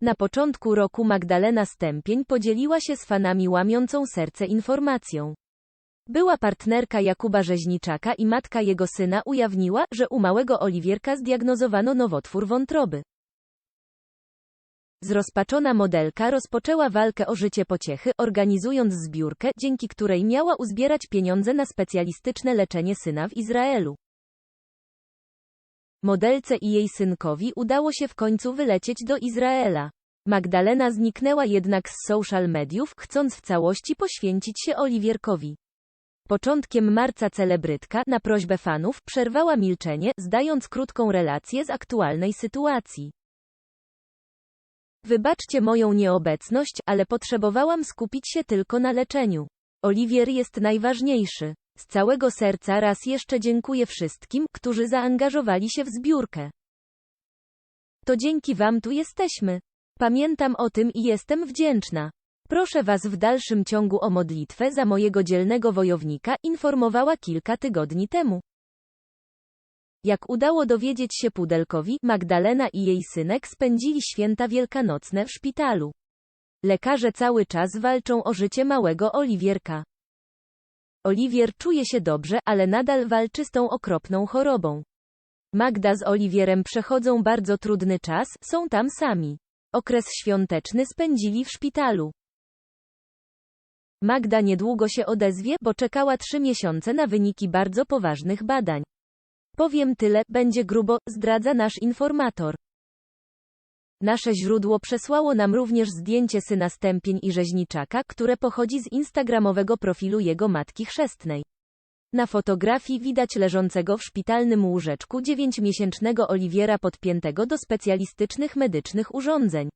Na początku roku Magdalena Stępień podzieliła się z fanami łamiącą serce informacją. Była partnerka Jakuba Rzeźniczaka i matka jego syna ujawniła, że u małego Oliwierka zdiagnozowano nowotwór wątroby. Zrozpaczona modelka rozpoczęła walkę o życie pociechy, organizując zbiórkę, dzięki której miała uzbierać pieniądze na specjalistyczne leczenie syna w Izraelu. Modelce i jej synkowi udało się w końcu wylecieć do Izraela. Magdalena zniknęła jednak z social mediów, chcąc w całości poświęcić się Oliwierkowi. Początkiem marca celebrytka, na prośbę fanów, przerwała milczenie, zdając krótką relację z aktualnej sytuacji. Wybaczcie moją nieobecność, ale potrzebowałam skupić się tylko na leczeniu. Oliwier jest najważniejszy. Z całego serca raz jeszcze dziękuję wszystkim, którzy zaangażowali się w zbiórkę. To dzięki Wam tu jesteśmy. Pamiętam o tym i jestem wdzięczna. Proszę Was w dalszym ciągu o modlitwę za mojego dzielnego wojownika, informowała kilka tygodni temu. Jak udało dowiedzieć się Pudelkowi, Magdalena i jej synek spędzili święta wielkanocne w szpitalu. Lekarze cały czas walczą o życie małego Oliwierka. Oliwier czuje się dobrze, ale nadal walczy z tą okropną chorobą. Magda z Oliwierem przechodzą bardzo trudny czas, są tam sami. Okres świąteczny spędzili w szpitalu. Magda niedługo się odezwie, bo czekała trzy miesiące na wyniki bardzo poważnych badań. Powiem tyle, będzie grubo, zdradza nasz informator. Nasze źródło przesłało nam również zdjęcie syna Stępień i Rzeźniczaka, które pochodzi z instagramowego profilu jego matki chrzestnej. Na fotografii widać leżącego w szpitalnym łóżeczku 9-miesięcznego Oliwiera podpiętego do specjalistycznych medycznych urządzeń.